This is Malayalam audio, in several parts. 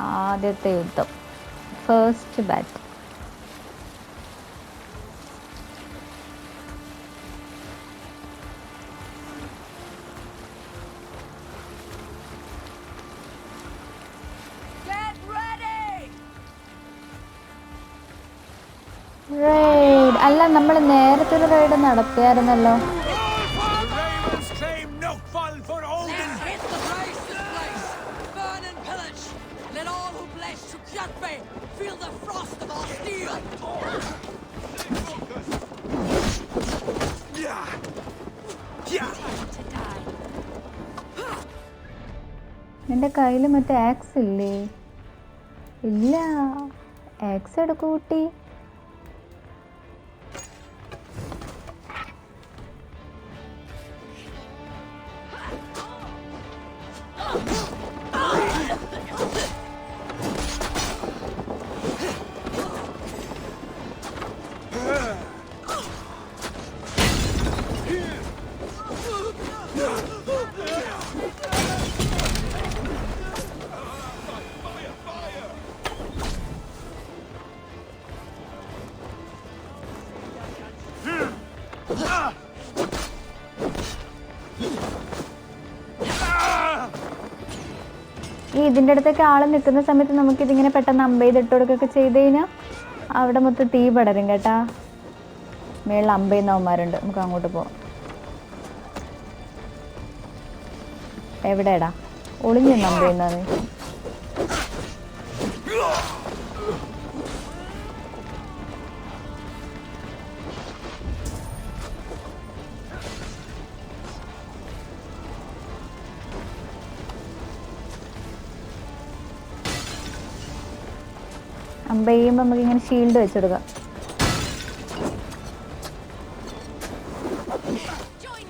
ആദ്യത്തെ യുദ്ധം. ഫേസ്റ്റ് ബാറ്റ് അല്ല നമ്മൾ നേരത്തെ ഒരു റൈഡ് നടത്തിയായിരുന്നല്ലോ. Die. കയ്യിൽ മറ്റേ ആക്സ് ഇല്ലേ ഇല്ല ആക്സ് എടുക്കൂ ഈ ഇതിന്റെ അടുത്തൊക്കെ ആൾ നിൽക്കുന്ന സമയത്ത് നമുക്കിതിങ്ങനെ പെട്ടെന്ന് അമ്പെയ്തിട്ട് കൊടുക്കുകയൊക്കെ ചെയ്ത് കഴിഞ്ഞാൽ അവിടെ മൊത്തം തീ പടരും കേട്ടാ. മേളിൽ അമ്പെയ്യുന്ന നമുക്ക് അങ്ങോട്ട് പോവാം. എവിടെടാ ഒളിഞ്ഞു നിന്ന് അമ്പ ചെയ്യുമ്പോൾ നമുക്ക് ഇങ്ങനെ ഷീൽഡ് വെച്ചെടുക്കാം. Join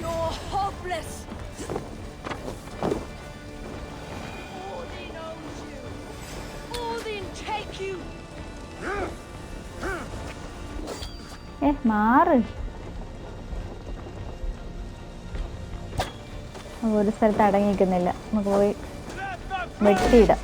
You're hopeless! Odin owns you! Odin take you! Eh, മാറ് ഒരു സ്ഥലത്ത് അടങ്ങിയിരിക്കുന്നില്ല നമുക്ക് പോയി വെട്ടിയിടാം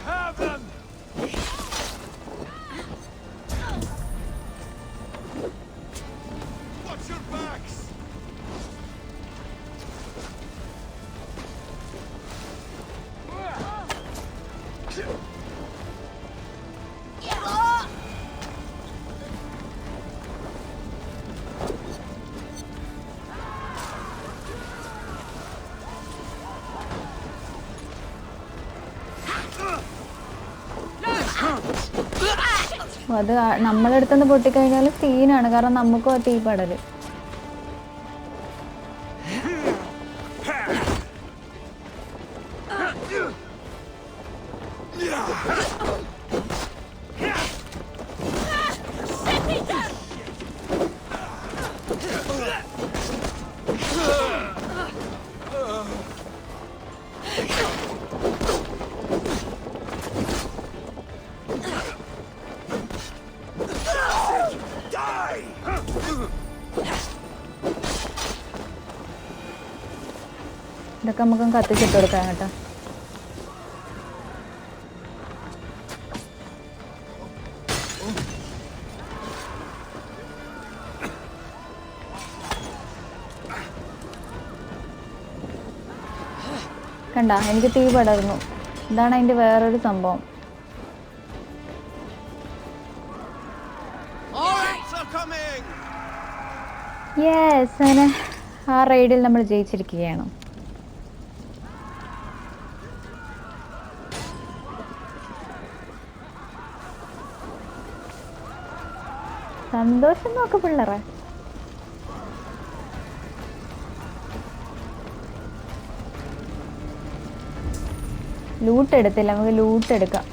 അത് നമ്മളെടുത്തുനിന്ന് പൊട്ടിക്കഴിഞ്ഞാൽ സീനാണ് കാരണം നമുക്കും ആ തീ പടൽ. ഇതൊക്കെ നമുക്ക് കത്തിച്ചിട്ട് കൊടുക്കാം കേട്ടോ. കണ്ട എനിക്ക് തീ പടർന്നു. ഇതാണ് അതിന്റെ വേറൊരു സംഭവം. യെസ് അങ്ങനെ ആ റൈഡിൽ നമ്മൾ ജയിച്ചിരിക്കുകയാണ്. സന്തോഷം നോക്ക് പിള്ളറ. ലൂട്ട് എടുത്തില്ല നമുക്ക് ലൂട്ട് എടുക്കാം.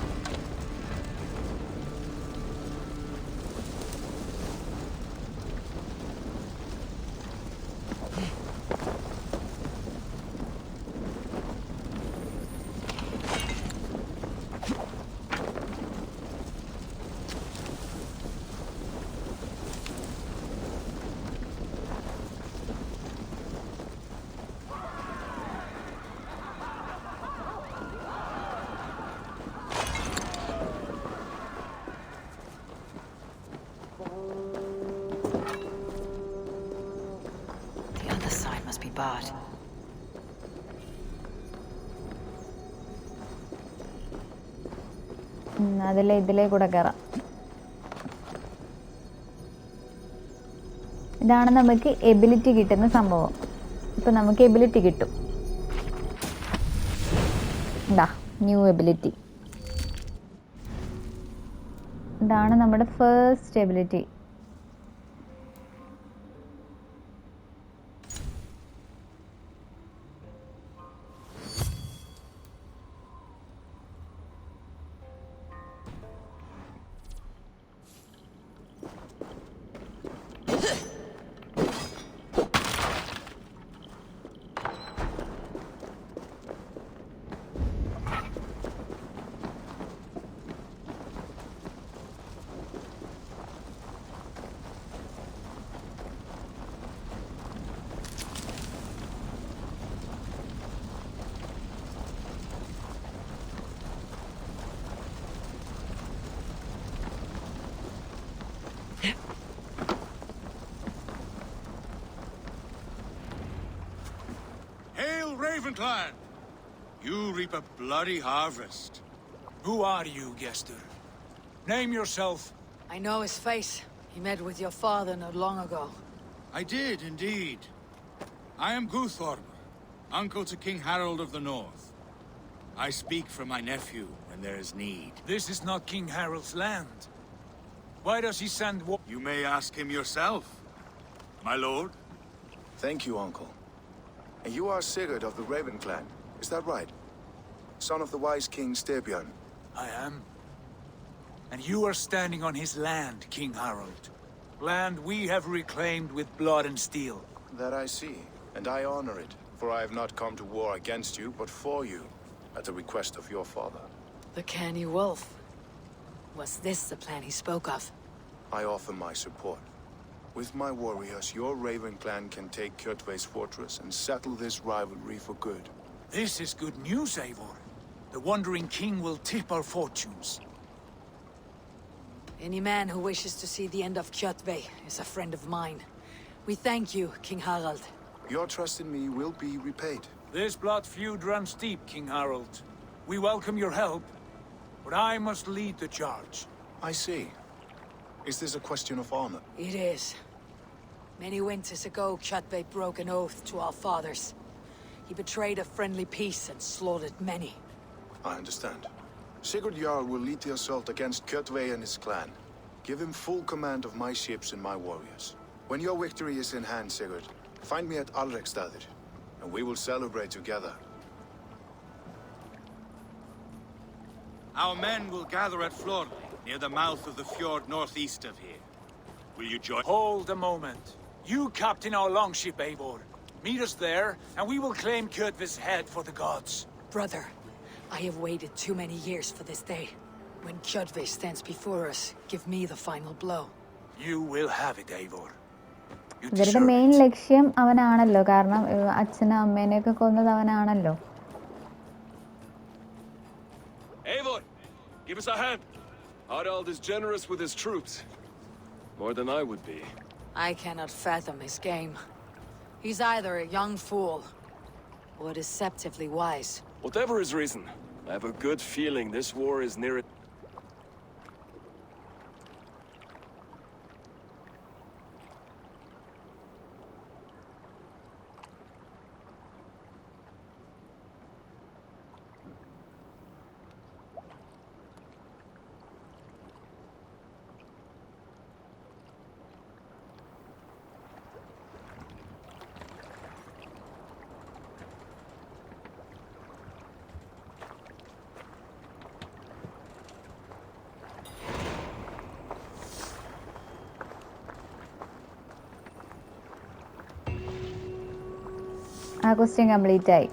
ഉം, അതിലെ ഇതിലേ കൂടെ കയറാം ഇതാണ് നമുക്ക് എബിലിറ്റി കിട്ടുന്ന സംഭവം. ഇപ്പൊ നമുക്ക് എബിലിറ്റി കിട്ടും. ഇതാ ന്യൂ എബിലിറ്റി ഇതാണ് നമ്മുടെ first ability Hail Ravenclan! You reap a bloody harvest. Who are you, Gester? Name yourself. I know his face. He met with your father not long ago. I did, indeed. I am Guthorm, uncle to King Harold of the North. I speak for my nephew when there is need. This is not King Harold's land. Why does he send war? You may ask him yourself, my lord. Thank you, Uncle. And you are Sigurd of the Raven clan, is that right? Son of the wise King Styrbjörn. I am. And you are standing on his land, King Harold. Land we have reclaimed with blood and steel. That I see, and I honor it, for I have not come to war against you, but for you, at the request of your father. The canny wolf. Was this the plan he spoke of? I offer my support. With my warriors, your Raven clan can take Kjotve's fortress and settle this rivalry for good. This is good news, Eivor. The Wandering King will tip our fortunes. Any man who wishes to see the end of Kjotve is a friend of mine. We thank you, King Harald. Your trust in me will be repaid. This blood feud runs deep, King Harald. We welcome your help, but I must lead the charge. I see. Is this a question of honor? It is. Many winters ago, Kjotve broke an oath to our fathers. He betrayed a friendly peace and slaughtered many. I understand. Sigurd Jarl will lead the assault against Kjotve and his clan. Give him full command of my ships and my warriors. When your victory is in hand, Sigurd, find me at Alrekstadir, and we will celebrate together. Our men will gather at Flor, near the mouth of the fjord northeast of here. Will you join? Hold a moment. You captain our longship, Eivor. Meet us there, and we will claim Kjotve's head for the gods. Brother, I have waited too many years for this day. When Kjotve stands before us, give me the final blow. You will have it, Eivor. You ഇവരുടെ deserve മെയിൻ it. ലക്ഷ്യം അവനാണല്ലോ കാരണം ഏഹ്, അച്ഛനും അമ്മേനെയൊക്കെ കൊന്നത് അവനാണല്ലോ Eivor, give us a hand. Harald is generous with his troops. More than I would be. I cannot fathom his game. He's either a young fool or deceptively wise. Whatever his reason, I have a good feeling this war is near it. ആ ക്വസ്റ്റ്യൻ കംപ്ലീറ്റ് ആയി